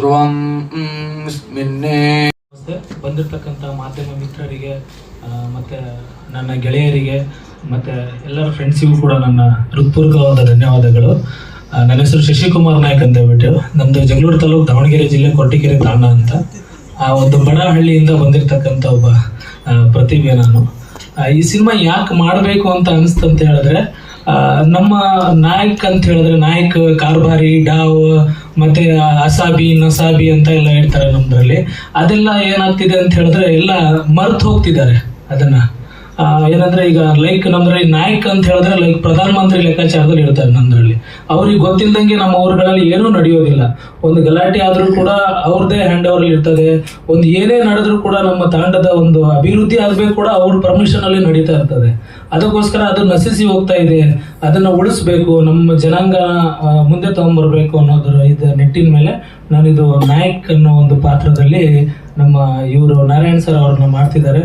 ಧ್ರುವಂ ನಮಸ್ತೆ. ಬಂದಿರತಕ್ಕಂಥ ಮಾಧ್ಯಮ ಮಿತ್ರರಿಗೆ ಮತ್ತೆ ನನ್ನ ಗೆಳೆಯರಿಗೆ, ಮತ್ತೆ ಎಲ್ಲರ ಫ್ರೆಂಡ್ಸಿಗೂ ಕೂಡ ನನ್ನ ಹೃತ್ಪೂರ್ವಕವಾದ ಧನ್ಯವಾದಗಳು. ನನ್ನ ಹೆಸರು ಶಶಿಕುಮಾರ್ ನಾಯಕ್ ಅಂತ ಹೇಳ್ಬಿಟ್ಟು ನಮ್ಮದು ಜಗಳೂರು ತಾಲೂಕು ದಾವಣಗೆರೆ ಜಿಲ್ಲೆ ಕೊರಟಗೆರೆ ತಾಣ ಅಂತ. ಆ, ಒಂದು ಬಡಹಳ್ಳಿಯಿಂದ ಬಂದಿರತಕ್ಕಂಥ ಒಬ್ಬ ಪ್ರತಿಭೆ ನಾನು. ಈ ಸಿನಿಮಾ ಯಾಕೆ ಮಾಡಬೇಕು ಅಂತ ಅನಿಸ್ತಂತ ಹೇಳಿದ್ರೆ ನಮ್ಮ ನಾಯಕ್ ಅಂತ ಹೇಳಿದ್ರೆ ನಾಯಕ್, ಕಾರ್ಬಾರಿ, ಡಾವ್, ಮತ್ತೆ ಅಸಾಬಿ, ನಸಾಬಿ ಅಂತ ಎಲ್ಲ ಹೇಳ್ತಾರೆ ನಮ್ದ್ರಲ್ಲಿ. ಅದೆಲ್ಲ ಏನಾಗ್ತಿದೆ ಅಂತ ಹೇಳಿದ್ರೆ ಎಲ್ಲ ಮರ್ತು ಹೋಗ್ತಿದ್ದಾರೆ ಅದನ್ನ. ಏನಂದ್ರೆ ಈಗ ಲೈಕ್ ನಮ್ದ್ರಲ್ಲಿ ನಾಯಕ್ ಅಂತ ಹೇಳಿದ್ರೆ ಲೈಕ್ ಪ್ರಧಾನ ಮಂತ್ರಿ ಲೆಕ್ಕಾಚಾರದಲ್ಲಿ ಇರ್ತಾರೆ ನಮ್ದ್ರಲ್ಲಿ. ಅವ್ರಿಗೆ ಗೊತ್ತಿಲ್ಲದಂಗೆ ನಮ್ಮ ಊರುಗಳಲ್ಲಿ ಏನೂ ನಡೆಯೋದಿಲ್ಲ. ಒಂದು ಗಲಾಟೆ ಆದ್ರೂ ಕೂಡ ಅವ್ರದೇ ಹ್ಯಾಂಡ್ ಓವರ್ ಇರ್ತದೆ. ಒಂದು ಏನೇ ನಡೆದ್ರೂ ಕೂಡ ನಮ್ಮ ತಾಂಡದ ಒಂದು ಅಭಿವೃದ್ಧಿ ಆಗಬೇಕು ಕೂಡ ಅವ್ರ ಪರ್ಮಿಷನ್ ಅಲ್ಲಿ ನಡೀತಾ ಇರ್ತದೆ. ಅದಕ್ಕೋಸ್ಕರ ಅದು ನಶಿಸಿ ಹೋಗ್ತಾ ಇದೆ. ಅದನ್ನ ಉಳಿಸ್ಬೇಕು. ನಮ್ಮ ಜನಾಂಗ ಮುಂದೆ ತಗೊಂಡ್ಬರ್ಬೇಕು ಅನ್ನೋದ್ರ ಇದು ನಿಟ್ಟಿನ ಮೇಲೆ ನಾನಿದು ನಾಯಕ್ ಅನ್ನೋ ಒಂದು ಪಾತ್ರದಲ್ಲಿ ನಮ್ಮ ಇವರು ನಾರಾಯಣ್ ಸರ್ ಅವ್ರನ್ನ ಮಾಡ್ತಿದ್ದಾರೆ.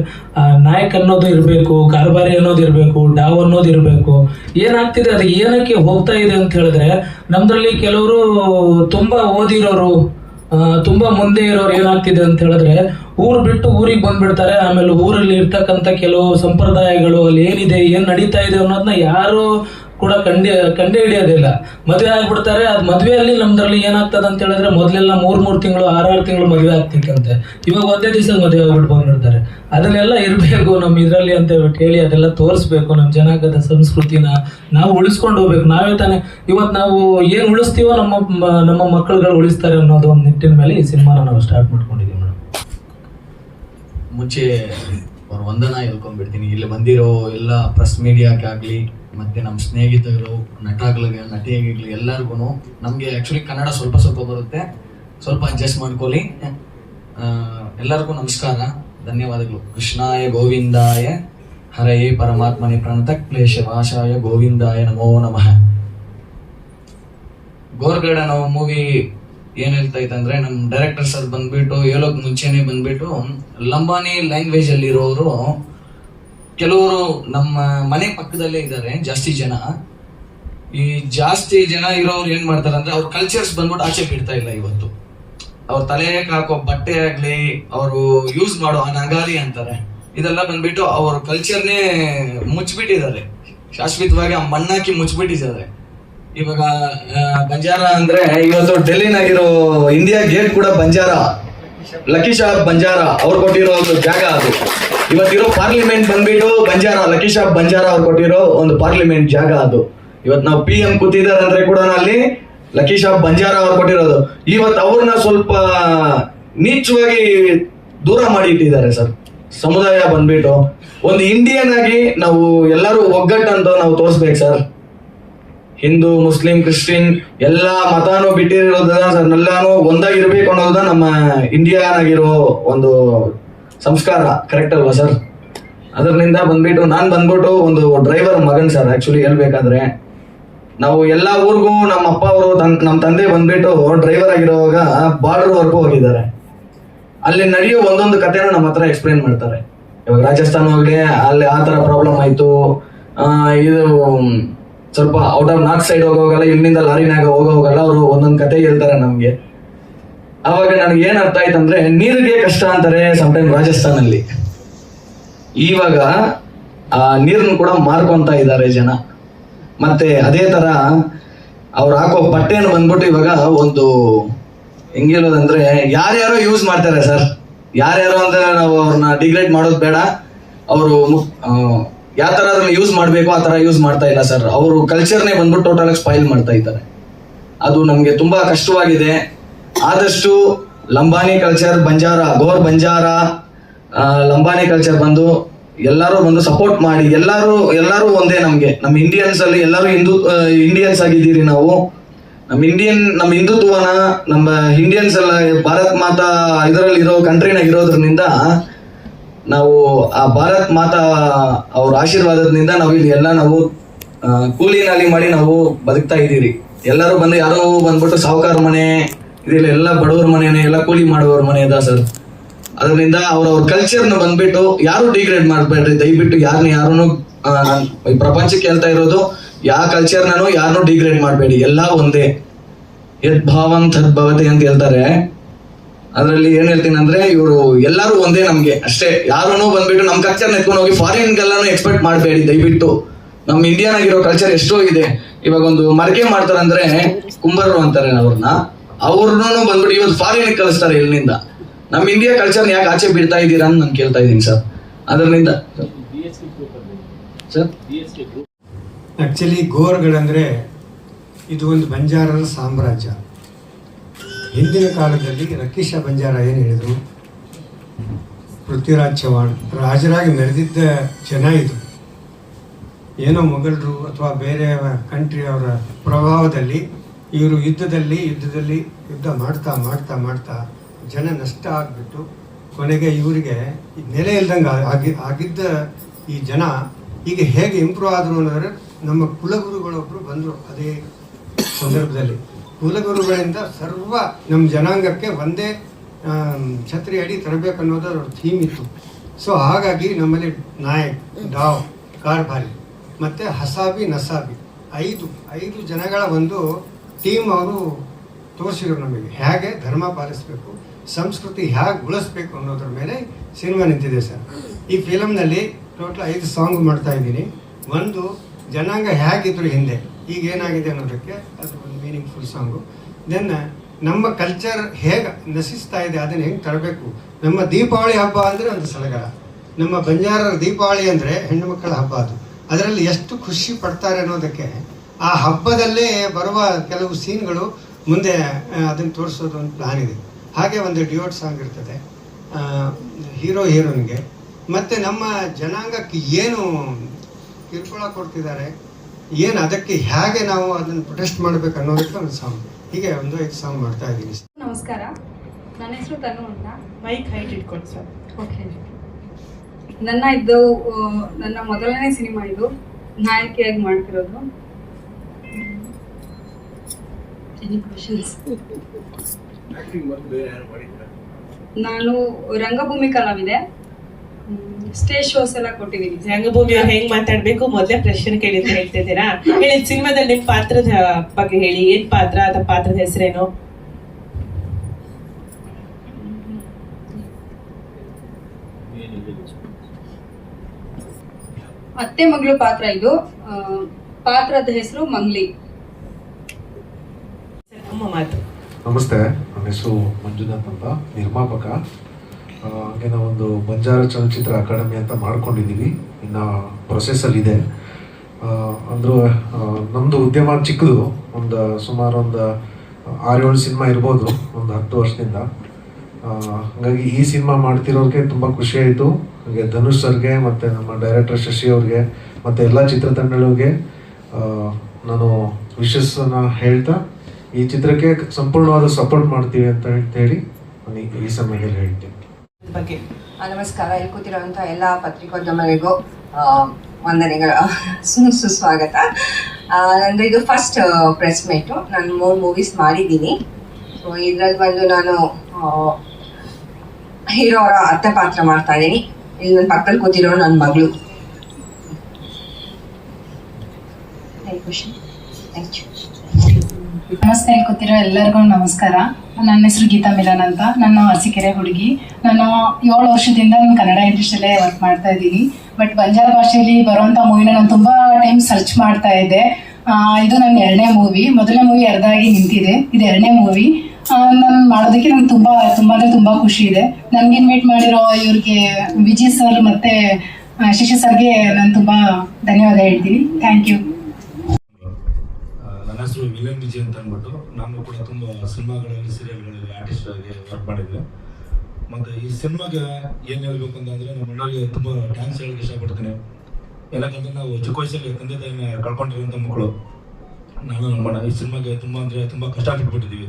ನಾಯಕ್ ಅನ್ನೋದು ಇರಬೇಕು, ಕಾರ್ಬಾರಿ ಅನ್ನೋದು ಇರಬೇಕು, ಡಾವ್ ಅನ್ನೋದು ಇರಬೇಕು. ಏನಾಗ್ತಿದೆ? ಅದು ಏನಕ್ಕೆ ಹೋಗ್ತಾ ಇದೆ ಅಂತ ಹೇಳಿದ್ರೆ, ನಮ್ದ್ರಲ್ಲಿ ಕೆಲವರು ತುಂಬಾ ಓದಿರೋರು ತುಂಬಾ ಮುಂದೆ ಇರೋರು ಏನಾಗ್ತಿದೆ ಅಂತ ಹೇಳಿದ್ರೆ, ಊರು ಬಿಟ್ಟು ಊರಿಗೆ ಬಂದ್ಬಿಡ್ತಾರೆ. ಆಮೇಲೆ ಊರಲ್ಲಿ ಇರ್ತಕ್ಕಂಥ ಕೆಲವು ಸಂಪ್ರದಾಯಗಳು ಅಲ್ಲಿ ಏನಿದೆ, ಏನು ನಡೀತಾ ಇದೆ ಅನ್ನೋದನ್ನ ಯಾರು ಕೂಡ ಕಂಡಿ, ಕಂಡು ಹಿಡಿಯೋದಿಲ್ಲ. ಮದುವೆ ಆಗ್ಬಿಡ್ತಾರೆ, ಅದು ಮದ್ವೆಯಲ್ಲಿ ನಮ್ದ್ರಲ್ಲಿ ಏನಾಗ್ತದೆ ಅಂತ ಹೇಳಿದ್ರೆ ಮೊದಲೆಲ್ಲ ಮೂರ್, ಮೂರು ತಿಂಗಳು ಆರಾರು ತಿಂಗಳು ಮದುವೆ ಆಗ್ತಿತ್ತಂತೆ. ಇವಾಗ ಒಂದೇ ದಿವಸ ಮದುವೆ ಆಗ್ಬಿಟ್ಟು ಅದನ್ನೆಲ್ಲ ಇರಬೇಕು ನಮ್ಮ ಇದರಲ್ಲಿ ಅಂತ ಹೇಳಿ ಅದೆಲ್ಲ ತೋರಿಸ್ಬೇಕು ನಮ್ಮ ಜನಾಂಗದ ಸಂಸ್ಕೃತಿನ. ನಾವು ಉಳಿಸ್ಕೊಂಡು ಹೋಗ್ಬೇಕು. ನಾವೇ ತಾನೇ ಇವತ್ತು ನಾವು ಏನ್ ಉಳಿಸ್ತೀವೋ ನಮ್ಮ ನಮ್ಮ ಮಕ್ಕಳುಗಳು ಉಳಿಸ್ತಾರೆ ಅನ್ನೋದು ಒಂದು ನಿಟ್ಟಿನ ಮೇಲೆ ಈ ಸಿನಿಮಾನ ನಾವು ಸ್ಟಾರ್ಟ್ ಮಾಡ್ಕೊಂಡಿದ್ದೀವಿ ಮೇಡಮ್. ಮುಂಚೆ ಅವ್ರ ವಂದನ ಹೇಳ್ಕೊಂಡ್ಬಿಡ್ತೀನಿ ಇಲ್ಲಿ ಬಂದಿರೋ ಎಲ್ಲ ಪ್ರೆಸ್ ಮೀಡಿಯಾಕ್ಕಾಗಲಿ ಮತ್ತು ನಮ್ಮ ಸ್ನೇಹಿತರು ನಟಗಳಿಗೆ ನಟಿಯಾಗಲಿ ಎಲ್ಲರಿಗೂ ನಮಗೆ ಆ್ಯಕ್ಚುಲಿ ಕನ್ನಡ ಸ್ವಲ್ಪ ಸ್ವಲ್ಪ ಬರುತ್ತೆ. ಸ್ವಲ್ಪ ಅಡ್ಜಸ್ಟ್ ಮಾಡ್ಕೊಳ್ಳಿ. ಎಲ್ಲರಿಗೂ ನಮಸ್ಕಾರ. ಧನ್ಯವಾದಗಳು. ಕೃಷ್ಣಾಯ ಗೋವಿಂದಾಯ. ಹರಯೇ ಪರಮಾತ್ಮನೇ ಪ್ರಣತ ಕ್ಲೇಶ ಭಾಷಾಯ ಗೋವಿಂದಾಯ ನಮೋ ನಮಃ. ಗೋರ್ಗಡ ನಾವು ಮೂವಿ ಏನ್ ಹೇಳ್ತಾ ಇತ್ತಂದ್ರೆ ನಮ್ ಡೈರೆಕ್ಟರ್ ಸರ್ ಬಂದ್ಬಿಟ್ಟು ಹೇಳೋಕ್ ಮುಂಚೆನೆ ಬಂದ್ಬಿಟ್ಟು ಲಂಬಾನಿ ಲ್ಯಾಂಗ್ವೇಜ್ ಅಲ್ಲಿ ಇರೋರು, ಕೆಲವರು ನಮ್ಮ ಮನೆ ಪಕ್ಕದಲ್ಲೇ ಇದ್ದಾರೆ, ಜಾಸ್ತಿ ಜನ. ಈ ಜಾಸ್ತಿ ಜನ ಇರೋರು ಏನ್ ಮಾಡ್ತಾರೆ ಅಂದ್ರೆ ಅವ್ರ ಕಲ್ಚರ್ಸ್ ಬಂದ್ಬಿಟ್ಟು ಆಚೆ ಬಿಡ್ತಾ ಇಲ್ಲ ಇವತ್ತು. ಅವ್ರ ತಲೆಗೆ ಹಾಕೋ ಬಟ್ಟೆ ಆಗ್ಲಿ, ಅವರು ಯೂಸ್ ಮಾಡೋ ನಗಾರಿ ಅಂತಾರೆ. ಇದೆಲ್ಲ ಬಂದ್ಬಿಟ್ಟು ಅವ್ರ ಕಲ್ಚರ್ನೇ ಮುಚ್ಚಿಬಿಟ್ಟಿದ್ದಾರೆ ಶಾಶ್ವತವಾಗಿ ಆ ಮಣ್ಣಾಕಿ ಮುಚ್ಚಿಬಿಟ್ಟಿದ್ದಾರೆ ಇವಾಗ ಬಂಜಾರ ಅಂದ್ರೆ ಇವತ್ತು ಡೆಲ್ಲಿನಾಗಿರೋ ಇಂಡಿಯಾ ಗೇಟ್ ಕೂಡ ಬಂಜಾರ. ಲಕ್ಕಿ ಶಾ ಬಂಜಾರ, ಅವ್ರು ಕೊಟ್ಟಿರೋ ಒಂದು ಜಾಗ ಅದು. ಇವತ್ತಿರೋ ಪಾರ್ಲಿಮೆಂಟ್ ಬಂದ್ಬಿಟ್ಟು ಬಂಜಾರ, ಲಕ್ಕಿ ಶಾ ಬಂಜಾರ ಅವ್ರು ಕೊಟ್ಟಿರೋ ಒಂದು ಪಾರ್ಲಿಮೆಂಟ್ ಜಾಗ ಅದು. ಇವತ್ತು ನಾವು ಪಿ ಎಂ ಕೂತಿದ್ದಾರೆ ಅಂದ್ರೆ ಕೂಡ ಅಲ್ಲಿ ಲಕ್ಕಿ ಶಾ ಬಂಜಾರ ಅವ್ರು ಕೊಟ್ಟಿರೋದು. ಇವತ್ತು ಅವ್ರನ್ನ ಸ್ವಲ್ಪ, ನೀಚವಾಗಿ ದೂರ ಮಾಡಿ ಇಟ್ಟಿದ್ದಾರೆ ಸರ್. ಸಮುದಾಯ ಬಂದ್ಬಿಟ್ಟು. ಒಂದು ಇಂಡಿಯನ್ ಆಗಿ ನಾವು ಎಲ್ಲರೂ ಒಗ್ಗಟ್ಟಂತ ನಾವು ತೋರಿಸ್ಬೇಕು ಸರ್. ಹಿಂದೂ, ಮುಸ್ಲಿಂ, ಕ್ರಿಶ್ಚಿಯನ್ ಎಲ್ಲ ಮತಾನು ಎಲ್ಲಾನು ಒಂದಾಗಿರ್ಬೇಕು ಅನ್ನೋದ ನಮ್ಮ ಇಂಡಿಯನ್ ಆಗಿರೋ ಒಂದು ಸಂಸ್ಕಾರ ಕರೆಕ್ಟ್ ಅಲ್ವಾ ಸರ್ ಅದರಿಂದ ಬಂದ್ಬಿಟ್ಟು ನಾನ್ ಬಂದ್ಬಿಟ್ಟು ಒಂದು ಡ್ರೈವರ್ ಮಗನ್ ಸರ್ ಆಕ್ಚುಲಿ ಹೇಳ್ಬೇಕಾದ್ರೆ ನಾವು ಎಲ್ಲಾ ಊರಿಗೂ ನಮ್ಮ ಅಪ್ಪ ಅವರು ನಮ್ಮ ತಂದೆ ಬಂದ್ಬಿಟ್ಟು ಡ್ರೈವರ್ ಆಗಿರುವಾಗ ಬಾರ್ಡರ್ ವರ್ಗೂ ಹೋಗಿದ್ದಾರೆ. ಅಲ್ಲಿ ನಡೆಯೋ ಒಂದೊಂದು ಕಥೆನ ನಮ್ಮ ಹತ್ರ ಎಕ್ಸ್ಪ್ಲೈನ್ ಮಾಡ್ತಾರೆ. ಇವಾಗ ರಾಜಸ್ಥಾನ ಹೋಗ್ಲಿ ಅಲ್ಲಿ ಆ ತರ ಪ್ರಾಬ್ಲಮ್ ಆಯ್ತು. ಇದು ಸ್ವಲ್ಪ ಔಟ್ ಆಫ್ ನಾರ್ತ್ ಸೈಡ್ ಹೋಗೋಗಲ್ಲ ಇಲ್ಲಿಂದ ಲಾರಿನಾಗ ಹೋಗೋಗಲ್ಲ ಅವರು ಒಂದೊಂದು ಕತೆ ಹೇಳ್ತಾರೆ ನಮಗೆ. ಅವಾಗ ನನಗೆ ಏನು ಅರ್ಥ ಆಯ್ತಂದ್ರೆ ನೀರಿಗೆ ಕಷ್ಟ ಅಂತಾರೆ ಸಮಟೈಮ್ ರಾಜಸ್ಥಾನಲ್ಲಿ. ಇವಾಗ ಆ ನೀರನ್ನು ಕೂಡ ಮಾರ್ಕೊಂತ ಇದ್ದಾರೆ ಜನ. ಮತ್ತೆ ಅದೇ ತರ ಅವ್ರು ಹಾಕೋ ಬಟ್ಟೆಯನ್ನು ಬಂದ್ಬಿಟ್ಟು ಇವಾಗ ಒಂದು ಹೆಂಗಿರೋದಂದ್ರೆ ಯಾರ್ಯಾರೋ ಯೂಸ್ ಮಾಡ್ತಾರೆ ಸರ್. ಯಾರ್ಯಾರೋ ಅಂದ್ರೆ ನಾವು ಅವ್ರನ್ನ ಡಿಗ್ರೇಡ್ ಮಾಡೋದು ಬೇಡ. ಅವರು ಯಾವ ತರ ಅದನ್ನ ಯೂಸ್ ಮಾಡಬೇಕು, ಆ ತರ ಯೂಸ್ ಮಾಡ್ತಾ ಇಲ್ಲ ಸರ್ ಅವರು ಕಲ್ಚರ್ನೇ ಬಂದ್ಬಿಟ್ಟು ಟೋಟಲ್ ಆಗಿ ಸ್ಪೈಲ್ ಮಾಡ್ತಾ ಇದ್ದಾರೆ. ಅದು ನಮ್ಗೆ ತುಂಬಾ ಕಷ್ಟವಾಗಿದೆ. ಆದಷ್ಟು ಲಂಬಾನಿ ಕಲ್ಚರ್ ಬಂಜಾರ ಗೋರ್ ಬಂಜಾರ ಲಂಬಾನಿ ಕಲ್ಚರ್ ಬಂದು ಎಲ್ಲರೂ ಬಂದು ಸಪೋರ್ಟ್ ಮಾಡಿ, ಎಲ್ಲರೂ ಎಲ್ಲರೂ ಒಂದೇ ನಮ್ಗೆ. ನಮ್ಮ ಇಂಡಿಯನ್ಸ್ ಅಲ್ಲಿ ಎಲ್ಲರೂ ಹಿಂದೂ ಇಂಡಿಯನ್ಸ್ ಆಗಿದ್ದೀರಿ ನಾವು. ನಮ್ಮ ಇಂಡಿಯನ್ ನಮ್ಮ ಹಿಂದುತ್ವನ, ನಮ್ಮ ಇಂಡಿಯನ್ಸ್ ಎಲ್ಲ ಭಾರತ್ ಮಾತಾ ಇದರಲ್ಲಿ ಇರೋ ಕಂಟ್ರಿನಾಗ ಇರೋದ್ರಿಂದ ನಾವು ಆ ಭಾರತ್ ಮಾತಾ ಅವ್ರ ಆಶೀರ್ವಾದದಿಂದ ನಾವು ಇಲ್ಲಿ ಎಲ್ಲ ನಾವು ಕೂಲಿನಾಲಿ ಕೂಲಿ ನಾಲಿ ಮಾಡಿ ನಾವು ಬದುಕ್ತಾ ಇದ್ದೀರಿ. ಎಲ್ಲರೂ ಬಂದು ಯಾರೋ ಬಂದ್ಬಿಟ್ಟು ಸಾಹುಕಾರ ಮನೆ ಇದೆಲ್ಲ ಎಲ್ಲ ಬಡವರ ಮನೆನೇ, ಎಲ್ಲ ಕೂಲಿ ಮಾಡುವವ್ರ ಮನೆ ಅದ ಸರ್. ಅದರಿಂದ ಅವ್ರವ್ರ ಕಲ್ಚರ್ನ ಬಂದ್ಬಿಟ್ಟು ಯಾರು ಡಿಗ್ರೇಡ್ ಮಾಡಬೇಡ್ರಿ. ದಯವಿಟ್ಟು ಯಾರನ್ನ ಯಾರನ್ನು ಈ ಪ್ರಪಂಚಕ್ಕೆ ಹೇಳ್ತಾ ಇರೋದು ಯಾವ ಕಲ್ಚರ್ನೂ ಯಾರನ್ನೂ ಡಿಗ್ರೇಡ್ ಮಾಡಬೇಡಿ. ಎಲ್ಲ ಒಂದೇ. ಯದ್ಭಾವಂ ತದ್ಭವತೆ ಅಂತ ಹೇಳ್ತಾರೆ. ಅದರಲ್ಲಿ ಏನ್ ಹೇಳ್ತೀನಿ ಅಂದ್ರೆ ಇವರು ಎಲ್ಲರೂ ಒಂದೇ ನಮ್ಗೆ ಅಷ್ಟೇ. ಯಾರೂ ಬಂದ್ಬಿಟ್ಟು ನಮ್ಮ ಕಲ್ಚರ್ ಎತ್ಕೊಂಡು ಹೋಗಿ ಫಾರಿನ್ಗೆಲ್ಲಾನು ಎಕ್ಸ್ಪೆಕ್ಟ್ ಮಾಡಬೇಡಿ, ದಯವಿಟ್ಟು. ನಮ್ಮ ಇಂಡಿಯನ್ ಆಗಿರೋ ಕಲ್ಚರ್ ಎಷ್ಟೋ ಇದೆ. ಇವಾಗ ಒಂದು ಮಾಡ್ತಾರೆ ಅಂದ್ರೆ ಕುಂಬರರು ಅಂತಾರೆ ಅವ್ರನ್ನ ಅವ್ರನ್ನೂ ಬಂದ್ಬಿಟ್ಟು ಇವತ್ತು ಫಾರಿನ್ ಕಲಿಸ್ತಾರೆ ಇಲ್ಲಿಂದ. ನಮ್ಮ ಇಂಡಿಯಾ ಕಲ್ಚರ್ ಯಾಕೆ ಆಚೆ ಬಿಡ್ತಾ ಇದ್ದೀರಾ ಅಂತ ನಾನು ಕೇಳ್ತಾ ಇದ್ದೀನಿ ಸರ್. ಅದರಿಂದ ಗೋರ್ಗಳಂದ್ರೆ ಗೋರ್ಗಳಂದರೆ ಇದು ಒಂದು ಬಂಜಾರರ ಸಾಮ್ರಾಜ್ಯ. ಹಿಂದಿನ ಕಾಲದಲ್ಲಿ ರಕೀಶ ಬಂಜಾರ ಏನು ಹೇಳಿದರು? ಪೃಥ್ವಿರಾಜ್ ಚವಾಣ್ ರಾಜರಾಗಿ ಮೆರೆದಿದ್ದ ಜನ ಇದು. ಏನೋ ಮೊಘಲರು ಅಥವಾ ಬೇರೆ ಕಂಟ್ರಿಯವರ ಪ್ರಭಾವದಲ್ಲಿ ಇವರು ಯುದ್ಧದಲ್ಲಿ ಯುದ್ಧದಲ್ಲಿ ಯುದ್ಧ ಮಾಡ್ತಾ ಮಾಡ್ತಾ ಮಾಡ್ತಾ ಜನ ನಷ್ಟ ಆಗಿಬಿಟ್ಟು ಕೊನೆಗೆ ಇವರಿಗೆ ನೆಲೆ ಇಲ್ದಂಗೆ ಆಗಿ, ಆಗಿದ್ದ ಈ ಜನ ಈಗ ಹೇಗೆ ಇಂಪ್ರೂವ್ ಆದರು ಅನ್ನೋದ್ರೆ ನಮ್ಮ ಕುಲಗುರುಗಳೊಬ್ಬರು ಬಂದರು ಅದೇ ಸಂದರ್ಭದಲ್ಲಿ. ಕುಲಗುರುಗಳಿಂದ ಸರ್ವ ನಮ್ಮ ಜನಾಂಗಕ್ಕೆ ಒಂದೇ ಛತ್ರಿ ಅಡಿ ತರಬೇಕು ಅನ್ನೋದು ಅವ್ರ ಥೀಮ್ ಇತ್ತು. ಸೊ ಹಾಗಾಗಿ ನಮ್ಮಲ್ಲಿ ನಾಯಕ್, ಡಾವ್ ಕಾರ್ಭಾರಿ ಮತ್ತು ಹಸಾಬಿ, ನಸಾಬಿ, ಐದು ಐದು ಜನಗಳ ಒಂದು ಟೀಮ್ ಅವರು ತೋರಿಸಿದ್ರು ನಮಗೆ. ಹೇಗೆ ಧರ್ಮ ಪಾಲಿಸಬೇಕು, ಸಂಸ್ಕೃತಿ ಹೇಗೆ ಉಳಿಸ್ಬೇಕು ಅನ್ನೋದ್ರ ಮೇಲೆ ಸಿನಿಮಾ ನಿಂತಿದೆ ಸರ್. ಈ ಫಿಲಮ್ನಲ್ಲಿ ಟೋಟಲ್ ಐದು ಸಾಂಗ್ ಮಾಡ್ತಾ ಇದ್ದೀನಿ. ಒಂದು, ಜನಾಂಗ ಹೇಗಿದ್ರು ಹಿಂದೆ. ಈಗ ಏನಾಗಿದೆ ಅನ್ನೋದಕ್ಕೆ ಅದು ಒಂದು ಮೀನಿಂಗ್ಫುಲ್ ಸಾಂಗು ದೆನ್ ನಮ್ಮ ಕಲ್ಚರ್ ಹೇಗೆ ನಶಿಸ್ತಾ ಇದೆ, ಅದನ್ನು ಹೆಂಗೆ ತರಬೇಕು? ನಮ್ಮ ದೀಪಾವಳಿ ಹಬ್ಬ ಅಂದರೆ ಒಂದು ಸಲಗಳ ನಮ್ಮ ಬಂಜಾರರ ದೀಪಾವಳಿ ಅಂದರೆ ಹೆಣ್ಣು ಮಕ್ಕಳ ಹಬ್ಬ ಅದು. ಅದರಲ್ಲಿ ಎಷ್ಟು ಖುಷಿ ಪಡ್ತಾರೆ ಅನ್ನೋದಕ್ಕೆ ಆ ಹಬ್ಬದಲ್ಲೇ ಬರುವ ಕೆಲವು ಸೀನ್ಗಳು ಮುಂದೆ ಅದನ್ನು ತೋರಿಸೋದು ಒಂದು ಪ್ಲಾನ್ ಇದೆ. ಹಾಗೆ ಒಂದು ಡಿಯೋಟ್ ಸಾಂಗ್ ಇರ್ತದೆ. ಹೀರೋ ಹೀರೋಯಿನ್ಗೆ ಮತ್ತು ನಮ್ಮ ಜನಾಂಗಕ್ಕೆ ಏನು ಕಿರುಕುಳ ಕೊಡ್ತಿದ್ದಾರೆ? ಏನು ಅದಕ್ಕೆ ಹೇಗೆ ನಾವು ಅದನ್ನು ಪ್ರೊಟೆಸ್ಟ್ ಮಾಡಬೇಕು ಅನ್ನೋದಕ್ಕೆ ಒಂದು ಸಾಂಗ್ ಹೀಗೆ ಒಂದು ಐದು ಸಾಂಗ್ ಮಾಡ್ತಾ ಇದ್ದೀನಿ. ನಮಸ್ಕಾರ. ನನ್ನ ಹೆಸರು ತನು ಅಂತ. ಮೈಕ್ ಹೈಟ್ ಇಟ್ಕೊಂಡು ಸರ್. ಓಕೆ. ನನ್ನ ಇದು ನನ್ನ ಮೊದಲನೇ ಸಿನಿಮಾ ಇದು. ನಾಯಕಿಯಾಗಿ ಮಾಡ್ತಿರೋದು. ನಾನು ರಂಗಭೂಮಿ ಕಲಾವಿದೆ. ಸ್ಟೇಜ್ ಶೋಸ್ ಎಲ್ಲ ಕೊಟ್ಟಿದ್ದೀನಿ ರಂಗಭೂಮಿ ಅವ್ರು ಹೆಂಗ್ ಮಾತಾಡ್ಬೇಕು? ಮೊದ್ಲೇ ಪ್ರಶ್ನೆ ಕೇಳಿದ್ರೆ ಹೇಳ್ತಿದ್ದೀರಾ? ಹೇಳಿ ಸಿನಿಮಾದಲ್ಲಿ ನಿಮ್ ಪಾತ್ರದ ಬಗ್ಗೆ ಹೇಳಿ. ಏನ್ ಪಾತ್ರ? ಅದ ಪಾತ್ರದ ಹೆಸರೇನು? ಅತ್ತೆ ಮಗಳು ಪಾತ್ರ ಇದು. ಆ, ಪಾತ್ರದ ಹೆಸರು ಮಂಗ್ಲಿ. ಮಾತು. ನಮಸ್ತೆ. ನನ್ನ ಹೆಸರು ಮಂಜುನಾಥ್ ಅಂತ. ನಿರ್ಮಾಪಕ. ಆ, ಒಂದು ಬಂಜಾರ ಚಲನಚಿತ್ರ ಅಕಾಡೆಮಿ ಅಂತ ಮಾಡ್ಕೊಂಡಿದ್ದೀವಿ. ಇನ್ನು ಪ್ರೊಸೆಸಲ್ಲಿ ಇದೆ. ಅಂದರೂ ನಮ್ಮದು ಉದ್ಯಮ ಚಿಕ್ಕದು. ಒಂದು ಸುಮಾರು ಒಂದು ಆರೇಳು ಸಿನಿಮಾ ಇರ್ಬೋದು ಒಂದು ಹತ್ತು ವರ್ಷದಿಂದ. ಹಾಗಾಗಿ ಈ ಸಿನಿಮಾ ಮಾಡ್ತಿರೋರಿಗೆ ತುಂಬ ಖುಷಿ ಆಯಿತು. ಹಾಗೆ ಧನುಷ್ ಸರ್ಗೆ ಮತ್ತು ನಮ್ಮ ಡೈರೆಕ್ಟರ್ ಶಶಿ ಅವ್ರಿಗೆ ಮತ್ತು ಎಲ್ಲ ಚಿತ್ರತಂಡಗಳಿಗೆ ನಾನು ವಿಶಸ್ಸನ್ನು ಹೇಳ್ತಾ ಈ ಚಿತ್ರಕ್ಕೆ ಸಂಪೂರ್ಣವಾದ ಸಪೋರ್ಟ್ ಮಾಡ್ತೀವಿ ಅಂತ ಹೇಳ್- ನಾನು ಈ- ಸಮಯದಲ್ಲಿ ಹೇಳ್ತೀನಿ. ಬಗ್ಗೆ. ನಮಸ್ಕಾರ. ಇಲ್ಲಿ ಕೂತಿರುವಂಥ ಎಲ್ಲ ಪತ್ರಿಕೋದ್ಯಮರಿಗೂ ವಂದನೆಗಳು. ಸುಸ್ವಾಗತ. ನಂದು ಇದು ಫಸ್ಟ್ ಪ್ರೆಸ್ ಮೀಟು ನಾನು ಮೂರು ಮೂವೀಸ್ ಮಾಡಿದ್ದೀನಿ. ಸೊ ಇದ್ರಲ್ಲಿ ಬಂದು ನಾನು ಹೀರೋ ಅವರ ಅತ್ತೆ ಪಾತ್ರ ಮಾಡ್ತಾ ಇದ್ದೀನಿ. ಇಲ್ಲಿ ನನ್ನ ಪಕ್ಕದಲ್ಲಿ ಕೂತಿರೋ ನನ್ನ ಮಗಳು. ಥ್ಯಾಂಕ್ ಯು ನಮಸ್ತೆ ಕೂತಿರೋ ಎಲ್ಲರಿಗೂ ನಮಸ್ಕಾರ. ನನ್ನ ಹೆಸರು ಗೀತಾ ಮಿಲನ್ ಅಂತ. ನಾನು ಅರಸೀಕೆರೆ ಹುಡುಗಿ. ನಾನು ಏಳು ವರ್ಷದಿಂದ ನಾನು ಕನ್ನಡ ಇಂಡಸ್ಟ್ರಿಯಲ್ಲೇ ವರ್ಕ್ ಮಾಡ್ತಾ ಇದ್ದೀನಿ. ಬಟ್ ಬಂಜಾರ ಭಾಷೆಯಲ್ಲಿ ಬರುವಂಥ ಮೂವಿನ ನಾನು ತುಂಬ ಟೈಮ್ ಸರ್ಚ್ ಮಾಡ್ತಾ ಇದ್ದೆ. ಇದು ನನ್ನ ಎರಡನೇ ಮೂವಿ ಮೊದಲನೇ ಮೂವಿ ಅರ್ಧಾಗಿ ನಿಂತಿದೆ. ಇದು ಎರಡನೇ ಮೂವಿ ನಾನು ಮಾಡೋದಕ್ಕೆ ನಂಗೆ ತುಂಬ ತುಂಬ ಅಂದರೆ ತುಂಬ ಖುಷಿ ಇದೆ. ನನಗೆ ಇನ್ವೈಟ್ ಮಾಡಿರೋ ಇವ್ರಿಗೆ ವಿಜಯ್ ಸರ್ ಮತ್ತು ಶಿಶು ಸರ್ಗೆ ನಾನು ತುಂಬ ಧನ್ಯವಾದ ಹೇಳ್ತೀನಿ. ಥ್ಯಾಂಕ್ ಯು ಹೆಸರು ವಿಲಿಯಂ ವಿಜಯ್ ಅಂತ ಅಂದ್ಬಿಟ್ಟು ನಾನು ಕೂಡ ತುಂಬ ಸಿನಿಮಾಗಳಲ್ಲಿ ಸೀರಿಯಲ್ಗಳಲ್ಲಿ ಆರ್ಟಿಸ್ಟ್ ಆಗಿ ವರ್ಕ್ ಮಾಡಿದ್ದೆ. ಮತ್ತು ಈ ಸಿನಿಮಾಗೆ ಏನು ಹೇಳ್ಬೇಕು ಅಂತಂದರೆ ನಮ್ಮ ಮನೆಯಲ್ಲಿ ತುಂಬ ಡ್ಯಾನ್ಸ್ ಹೇಳಕ್ಕೆ ಇಷ್ಟಪಡ್ತೀನಿ. ಯಾಕಂದರೆ ನಾವು ಚಿಕ್ಕ ವಯಸ್ಸಲ್ಲಿ ತಂದೆ ತಾಯಿನ ಕಳ್ಕೊಂಡಿರೋಂಥ ಮಕ್ಕಳು. ನಾನು ನಮ್ಮ ಈ ಸಿನಿಮಾಗೆ ತುಂಬ ಅಂದರೆ ತುಂಬ ಕಷ್ಟಪಟ್ಬಿಟ್ಟಿದ್ದೀವಿ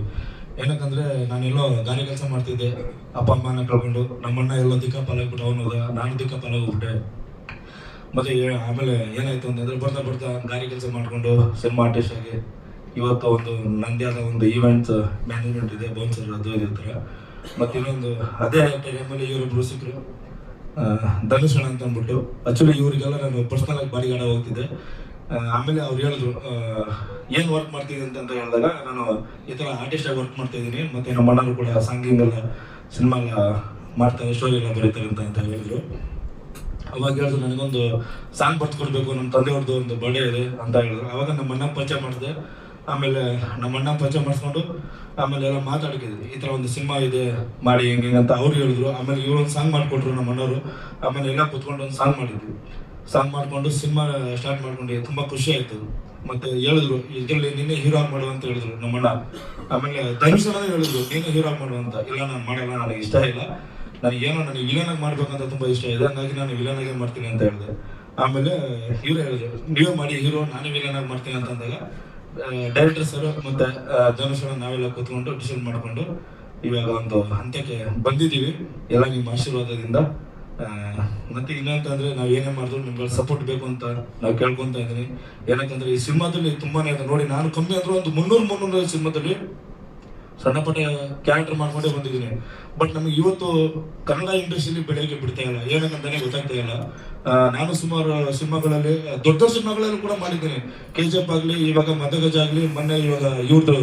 ಏನಕ್ಕಂದರೆ ನಾನೆಲ್ಲೋ ಗಾರಿ ಕೆಲಸ ಮಾಡ್ತಿದ್ದೆ. ಅಪ್ಪ ಅಮ್ಮನ ಕಳ್ಕೊಂಡು ನಮ್ಮಣ್ಣ ಎಲ್ಲೋ ದಿಕ್ಕಾಪಾಲಾಗ್ಬಿಟ್ಟು ಅವನು ಹೋದ, ನಾನು ದಿಕ್ಕಾಪಾಲಾಗ್ಬಿಟ್ಟೆ ಮತ್ತೆ ಏ- ಆಮೇಲೆ ಏನಾಯ್ತು ಅಂತಂದ್ರೆ ಬರ್ತಾ ಬರ್ತಾ ಗಾರಿ ಕೆಲಸ ಮಾಡಿಕೊಂಡು ಸಿನಿಮಾ ಆರ್ಟಿಸ್ಟ್ ಆಗಿ ಇವತ್ತು ಒಂದು ನಂದೇ ಆದ ಒಂದು ಈವೆಂಟ್ ಮ್ಯಾನೇಜ್ಮೆಂಟ್ ಇದೆ ಬೌನ್ಸರ್ ಅದು ಇದು ಮತ್ತು ಇನ್ನೊಂದು, ಅದೇ ಟೈಮಲ್ಲಿ ಇವರು ಸಿಕ್ಕರು ಧನುಷಣ ಅಂತ ಅಂದ್ಬಿಟ್ಟು. ಆಕ್ಚುಲಿ ಇವರಿಗೆಲ್ಲ ನಾನು ಪರ್ಸನಲ್ ಆಗಿ ಬಾಡಿ ಗಾರ್ಡ್ ಹೋಗ್ತಿದ್ದೆ ಆಮೇಲೆ ಅವ್ರು ಹೇಳಿದ್ರು ಏನು ವರ್ಕ್ ಮಾಡ್ತಿದ್ದೀನಿ ಅಂತ ಹೇಳಿದಾಗ ನಾನು ಈ ಥರ ಆರ್ಟಿಸ್ಟ್ ಆಗಿ ವರ್ಕ್ ಮಾಡ್ತಾ ಇದ್ದೀನಿ. ಮತ್ತೆ ನಮ್ಮ ಅಣ್ಣರು ಕೂಡ ಸಾಂಗಿಂಗ್ ಎಲ್ಲ ಸಿನಿಮಾ ಎಲ್ಲ ಮಾಡ್ತಾರೆ ಸ್ಟೋರಿ ಎಲ್ಲ ಬರೀತಾರೆ ಅಂತ ಅಂತ ಹೇಳಿದ್ರು. ಅವಾಗ ಹೇಳಿದ್ರು, ನನಗೊಂದು ಸಾಂಗ್ ಬರ್ತ್ ಕೊಡ್ಬೇಕು ನಮ್ಮ ತಂದೆಯವ್ರದ್ದು ಒಂದು ಬರ್ಡೇ ಇದೆ ಅಂತ ಹೇಳಿದ್ರು. ಅವಾಗ ನಮ್ಮ ಅಣ್ಣ ಪರಿಚಯ ಮಾಡಿದೆ. ಆಮೇಲೆ ನಮ್ಮ ಅಣ್ಣ ಪರಿಚಯ ಮಾಡಿಸ್ಕೊಂಡು ಆಮೇಲೆ ಎಲ್ಲ ಮಾತಾಡ್ಕಿದ್ವಿ ಈ ಥರ ಒಂದು ಸಿನಿಮಾ ಇದೆ, ಮಾಡಿ ಹೆಂಗೆ ಅಂತ ಅವ್ರು ಹೇಳಿದ್ರು. ಆಮೇಲೆ ಇವ್ರು ಒಂದು ಸಾಂಗ್ ಮಾಡಿಕೊಟ್ರು ನಮ್ಮ ಅಣ್ಣವರು. ಆಮೇಲೆ ಎಲ್ಲ ಕುತ್ಕೊಂಡು ಒಂದು ಸಾಂಗ್ ಮಾಡಿದ್ವಿ. ಸಾಂಗ್ ಮಾಡಿಕೊಂಡು ಸಿನಿಮಾ ಸ್ಟಾರ್ಟ್ ಮಾಡ್ಕೊಂಡು ತುಂಬ ಖುಷಿ ಆಯ್ತು. ಮತ್ತೆ ಹೇಳಿದ್ರು, ಇದರಲ್ಲಿ ನಿನ್ನೆ ಹೀರೋ ಆಗಿ ಮಾಡು ಅಂತ ಹೇಳಿದ್ರು ನಮ್ಮಣ್ಣ ಆಮೇಲೆ ಧನುಷ್ ಹೇಳಿದ್ರು, ನೀನು ಹೀರೋ ಆಗಿ ಮಾಡು ಅಂತ. ಇಲ್ಲ, ನಾನು ಮಾಡಲ್ಲ, ನನಗೆ ಇಷ್ಟ ಇಲ್ಲ. ನನಗೆ ಏನೋ ನನಗೆ ವಿಲನಾಗಿ ಮಾಡ್ಬೇಕಂತ ತುಂಬಾ ಇಷ್ಟ ಇದೆ. ಹಂಗಾಗಿ ನಾನು ವಿಲನ್ ಆಗಿ ಮಾಡ್ತೀನಿ ಅಂತ ಹೇಳಿದೆ. ಆಮೇಲೆ ಹೀರೋ ಹೇಳಿದ್ರು, ನೀವೇ ಮಾಡಿ ಹೀರೋ ನಾನೇ ವಿಲನಾಗಿ ಮಾಡ್ತೀನಿ ಅಂತ ಅಂದಾಗ ಡೈರೆಕ್ಟರ್ ಸರ್ ಮತ್ತೆ ಧನುಷ್ ನಾವೆಲ್ಲ ಕೂತ್ಕೊಂಡು ಡಿಸೈಡ್ ಮಾಡ್ಕೊಂಡು ಇವಾಗ ಒಂದು ಅಂತ್ಯಕ್ಕೆ ಬಂದಿದ್ದೀವಿ. ಎಲ್ಲ ನಿಮ್ಮ ಆಶೀರ್ವಾದದಿಂದ. ಮತ್ತೆ ಇನ್ನಂತಂದ್ರೆ ನಾವು ಏನೇ ಮಾಡಿದ್ರು ನಿಮ್ಗೆ ಸಪೋರ್ಟ್ ಬೇಕು ಅಂತ ನಾವು ಕೇಳ್ಕೊಂತ ಇದ್ದೀನಿ. ಏನಕ್ಕಂದ್ರೆ ಈ ಸಿನಿಮಾದಲ್ಲಿ ತುಂಬಾನೇ ನೋಡಿ, ನಾನು ಕಮ್ಮಿ ಅಂದ್ರೆ ಒಂದು ಮುನ್ನೂರು ಮುನ್ನೂರು ಸಿನಿಮಾದಲ್ಲಿ ಸಣ್ಣ ಪುಟ್ಟ ಕ್ಯಾರೆಕ್ಟರ್ ಮಾಡ್ಕೊಂಡೇ ಬಂದಿದ್ದೀನಿ. ಬಟ್ ನಮಗೆ ಇವತ್ತು ಕನ್ನಡ ಇಂಡಸ್ಟ್ರಿಲಿ ಬೆಳೆಯೋಕೆ ಬಿಡ್ತಾ ಇಲ್ಲ. ಏನಕ್ಕಂತಾನೆ ಗೊತ್ತಾಗ್ತಾ ಇಲ್ಲ. ನಾನು ಸುಮಾರು ಸಿನಿಮಾಗಳಲ್ಲಿ, ದೊಡ್ಡ ಸಿನಿಮಾಗಳಲ್ಲೂ ಕೂಡ ಮಾಡಿದ್ದೀನಿ. ಕೆ ಜಿ ಎಫ್ ಆಗಲಿ, ಇವಾಗ ಮದಗಜ ಆಗಲಿ, ಮೊನ್ನೆ ಇವಾಗ ಇವ್ರದ್ದು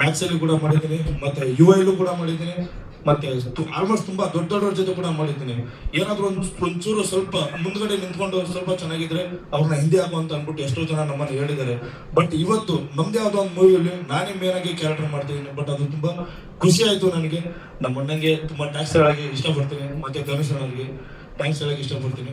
ಮ್ಯಾಥ್ಸಲ್ಲಿ ಕೂಡ ಮಾಡಿದ್ದೀನಿ. ಮತ್ತೆ ಯು ಐಲು ಕೂಡ ಮಾಡಿದ್ದೀನಿ. ಮತ್ತೆ ಆಲ್ಮೋಸ್ಟ್ ತುಂಬಾ ದೊಡ್ಡ ದೊಡ್ಡವ್ರ ಜೊತೆ ಕೂಡ ಮಾಡಿದ್ದೀನಿ. ಏನಾದ್ರೂ ಒಂದು ಒಂಚೂರು ಸ್ವಲ್ಪ ಮುಂದ್ಗಡೆ ನಿಂತ್ಕೊಂಡು ಸ್ವಲ್ಪ ಚೆನ್ನಾಗಿದ್ರೆ ಅವ್ರನ್ನ ಹಿಂದೆ ಹಾಕು ಅಂತ ಅನ್ಬಿಟ್ಟು ಎಷ್ಟೋ ಜನ ನಮ್ಮನ್ನು ಹೇಳಿದ್ದಾರೆ. ಬಟ್ ಇವತ್ತು ನಮ್ದೇ ಯಾವ್ದೋ ಒಂದು ಮೂವಿಯಲ್ಲಿ ನಾನೇ ಮೇನ್ ಆಗಿ ಕ್ಯಾರೆಕ್ಟರ್ ಮಾಡ್ತಿದ್ದೀನಿ. ಬಟ್ ಅದು ತುಂಬಾ ಖುಷಿ ಆಯ್ತು ನನಗೆ. ನಮ್ಮ ಅಣ್ಣಂಗೆ ತುಂಬಾ ಟ್ಯಾಕ್ಸ್ ಹೇಳಕ್ಕೆ ಇಷ್ಟಪಡ್ತೀನಿ. ಮತ್ತೆ ಧನುಷ್ ಟ್ಯಾಂಕ್ಸ್ ಥ್ಯಾಂಕ್ಸ್ ಹೇಳಕ್ಕೆ ಇಷ್ಟಪಡ್ತೀನಿ.